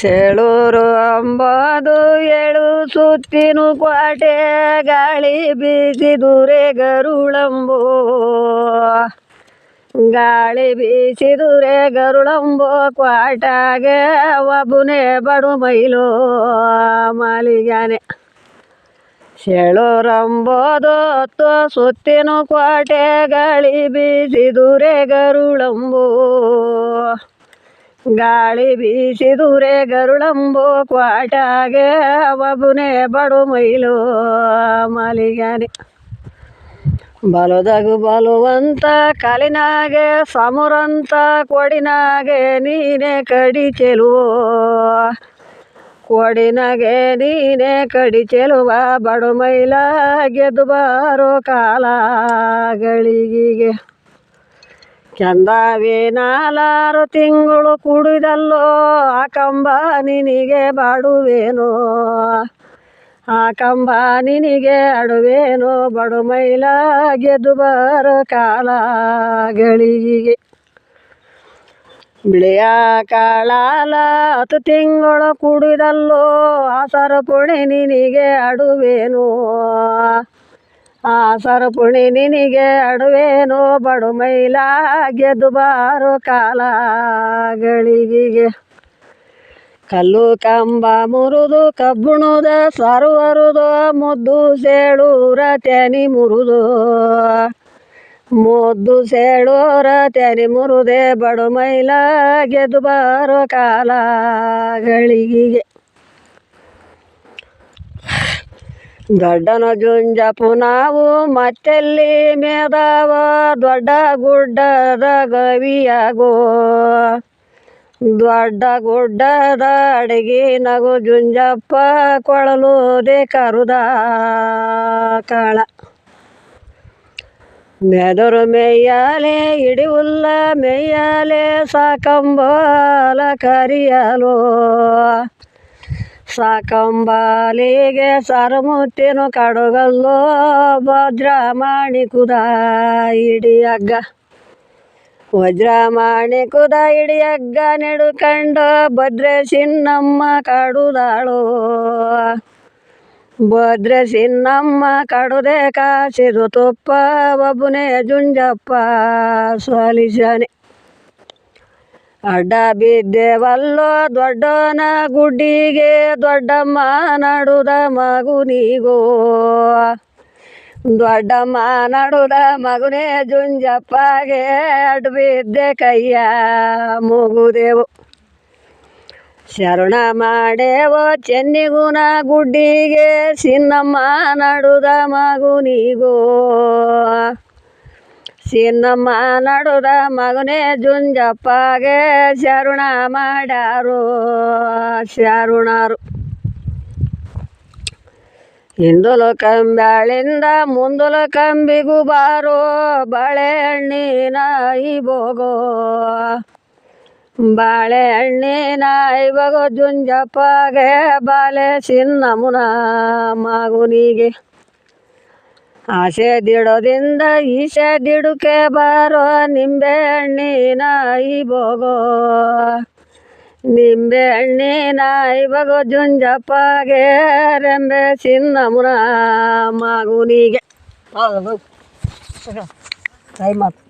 ಸೇಳೂರು ಅಂಬದು ಏಳು ಸುತ್ತಿನ ಕ್ವಾಟೆ ಗಾಳಿ ಬೀಸಿದುರೆ ಗರುಳಂಬೋ. ಗಾಳಿ ಬೀಸಿದುರೆ ಗರುಳಂಬೋ, ಕ್ವಾಟಾಗೆ ಒಬ್ಬನೇ ಬಡು ಮೈಲೋ ಮಾಲಿಗಾನೆ ಸೆಳೋರಂಬೋದು ಹತ್ತು ಸುತ್ತಿನ ಕ್ವಾಟೆ ಗಾಳಿ ಬೀಸಿದುರೆ ಗರುಳಂಬೋ. ಗಾಳಿ ಬೀಸಿದುರೆ ಗರುಳಂಬೋ ಕ್ವಾಟಾಗೆ ಬಬುನೆ ಬಡು ಮೈಲು ಮಾಲಿಗಾನೆ. ಬಲದಗು ಬಲುವಂತ ಕಾಲಿನಾಗೆ ಸಮುರಂತ ಕೊಡಿನಾಗೆ ನೀನೆ ಕಡಿ ಚೆಲುವೋ. ಕೊಡಿನಾಗೆ ನೀನೆ ಕಡಿ ಚೆಲುವ ಬಡು ಮೈಲ ಗೆದ್ದು ಬಾರೋ ಕಾಲಗಳಿಗೆಗೆ ಚಂದಾವಿ ನಾಲಾರು ತಿಂಗಳು ಕುಡಿದಲ್ಲೋ, ಆ ಕಂಬ ನಿನಗೆ ಬಾಡುವೇನೋ? ಆ ಕಂಬ ನಿನಗೆ ಅಡುವೇನೋ? ಬಡು ಮೈಲ ಗೆದ್ದು ಬರ ಕಾಲ ಗಳಿಗೆ. ಬಿಳಿಯ ಕಾಳಾಲ ಹತ್ತು ತಿಂಗಳು ಕುಡಿದಲ್ಲೋ, ಆ ಸರಪುಣಿ ನಿನಗೆ ಅಡುವೇನೋ? ಆ ಸರಪುಣಿ ನಿನಗೆ ಅಡುವೇನೋ ಬಡು ಮೈಲ ದುಬಾರು ಕಾಲಗಳಿಗೆ. ಕಲ್ಲು ಕಂಬ ಮುರಿದು ಕಬ್ಬುಣದ ಸರ್ವರುದು ಮುದ್ದು ಸೇಳೂರ ತೆನಿ ಮುರಿದು. ಮುದ್ದು ಸೇಳೂರ ತೆನಿ ಮುರುದೆ ಬಡು ಮೈಲ ದುಬಾರು ಬಾರೋ ದೊಡ್ಡನ ಜುಂಜಪು ನಾವು ಮತ್ತೆಲ್ಲಿ ಮೇದಾವ ದೊಡ್ಡ ಗುಡ್ಡದ ಗವಿಯಾಗೋ. ದೊಡ್ಡ ಗುಡ್ಡದ ಅಡಿಗೆ ನಗು ಜುಂಜಪ್ಪ ಕೊಳಲು ಕರುದ ಕಾಳ. ಮೆದರು ಮೇಯಾಲೆ ಇಡಿವುಲ್ಲ ಮೇಯಾಲೆ ಸಾಕಂಬಲ ಕರಿಯಲು. ಸಾಕಂಬಾಲಿಗೆ ಸರಮುತ್ತಿನ ಕಡುಗಲ್ಲೋ ಭದ್ರ ಮಾಣಿಕುದ ಇಡಿಯಗ್ಗ ವಜ್ರ ಕುದ ಇಡಿಯಗ್ಗ ನೆಡುಕಂಡ ಕಡುದಾಳೋ. ಭದ್ರೆ ಸಿನ್ನಮ್ಮ ಕಡುದೆ ಕಾಸಿದು ತುಪ್ಪ ಒಬ್ಬನೇ ಜುಂಜಪ್ಪ ಸೊಲಿಸನೆ. ಅಡ್ಡ ಬಿದ್ದೆವಲ್ಲೋ ದೊಡ್ಡನ ಗುಡ್ಡಿಗೆ, ದೊಡ್ಡಮ್ಮ ನಡುದ ಮಗುನಿಗೋ. ದೊಡ್ಡಮ್ಮ ನಡುದ ಮಗುನೇ ಜುಂಜಪ್ಪಗೆ ಅಡ್ಡ ಬಿದ್ದೆ ಕೈಯ ಮುಗುದೇವು. ಶರಣ ಮಾಡೇವೋ ಚೆನ್ನಿಗುನ ಗುಡ್ಡಿಗೆ, ಸಿನ್ನಮ್ಮ ನಡುದ ಮಗುನಿಗೋ. ಸಿನ್ನಮ್ಮ ನಡುದ ಮಗನೇ ಜುಂಜಪ್ಪಗೆ ಶರಣ ಮಾಡ್ಯಾರು. ಶರಣರು. ಹಿಂದಲು ಕಂಬ್ಯಾಳಿಂದ ಮುಂದಲು ಕಂಬಿಗೂ ಬಾರೋ ಬಾಳೆಹಣ್ಣಿನ ಐಬೋಗೋ ಬಾಳೆಹಣ್ಣಿನ ಐಬೋಗೋ ಜುಂಜಪ್ಪಗೆ ಬಾಲೆ ಸಿನ್ನಮ್ಮನ ಮಗುನಿಗೆ. ಆಸೆ ದಿಡೋದಿಂದ ಈಸೆ ದಿಡುಕೆ ಬಾರೋ ನಿಂಬೆ ಹಣ್ಣಿನ ಬೋಗೋ ನಿಂಬೆ ಹಣ್ಣಿನ ಐಬಗೋ ಜುಂಜಪ್ಪಗೆ ರೆಂಬೆ ಸಿನ್ನಮ್ಮನ ಮಗುನಿಗೆ. ಟೈಮ್ ಆಯ್ತು.